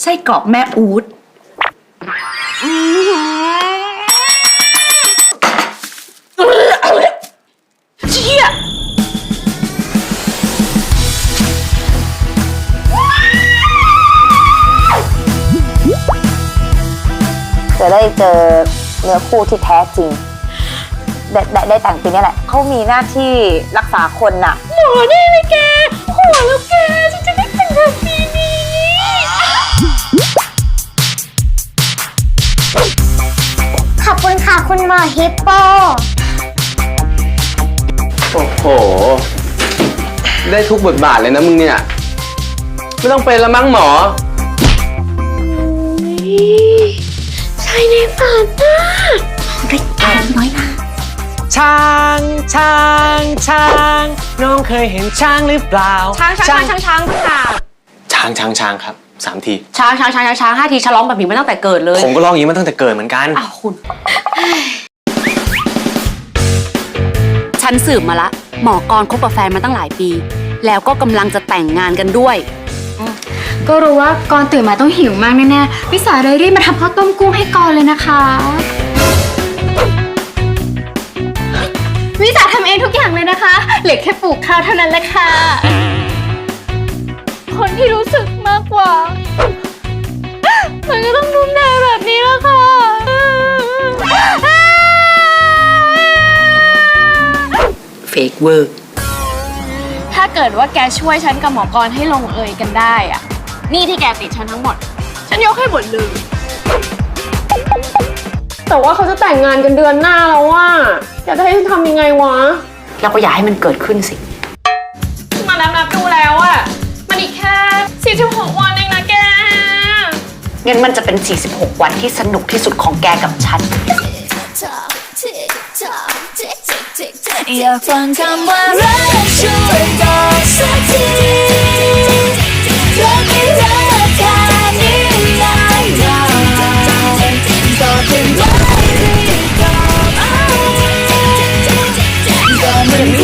ไส้กรอกแม่อูดเชี่ยจะได้เจอเนื้อคู่ที่แท้จริง ได้ได้ได้แต่งปีนี้แหละเขามีหน้าที่รักษาคนน่ะ หมอนี่เลยแกโหแล้วแกฉัน คุณค่ะคุณหมอฮิปโป โอ้โห ได้ทุกบทบาทเลยนะมึงเนี่ย ไม่ต้องเป็นละมั้งหมอ ใช่ในฝันนะได้แก่น้อยนะช้างช้างช้างน้องเคยเห็นช้างหรือเปล่า ช้างช้างช้างช้างช้างค่ะช้างช้างช้างครับสามที ช้างช้างช้างช้างช้างห้าทีฉลองแบบนี้มาตั้งแต่เกิดเลย ผมก็ร้องอย่างนี้มาตั้งแต่เกิดเหมือนกัน อ้าวคุณ ฉันสืบมาละ หมอกรคบกับแฟนมาตั้งหลายปี แล้วก็กำลังจะแต่งงานกันด้วย ก็รู้ว่ากรตื่นมาต้องหิวมากแน่ๆวิสาเลยรีบมาทำข้าวต้มกุ้งให้กรเลยนะคะ วิสาทำเองทุกอย่างเลยนะคะ เหลือแค่ปลูกข้าวเท่านั้นแหละค่ะ คนที่รู้สึกมากกว่า เฟกเวอร์ ถ้าเกิดว่าแกช่วยฉันกับหมอกรให้ลงเอยกันได้อะนี่ที่แกติดฉันทั้งหมด ฉันยกให้หมดเลย แต่ว่าเขาจะแต่งงานกันเดือนหน้าแล้วว่าจะให้ฉันทำยังไงวะ เราก็อย่าให้มันเกิดขึ้นสิ มานับนับดูแล้วอะมันอีกแค่ 46 วันเองนะแก งั้นมันจะเป็น 46 วันที่สนุกที่สุดของแกกับฉัน อยากฟังคำว่ารักช่วยบอกสักทีเธอไม่รักแค่นี้นานก็เป็นไรก็เอก็เหมือ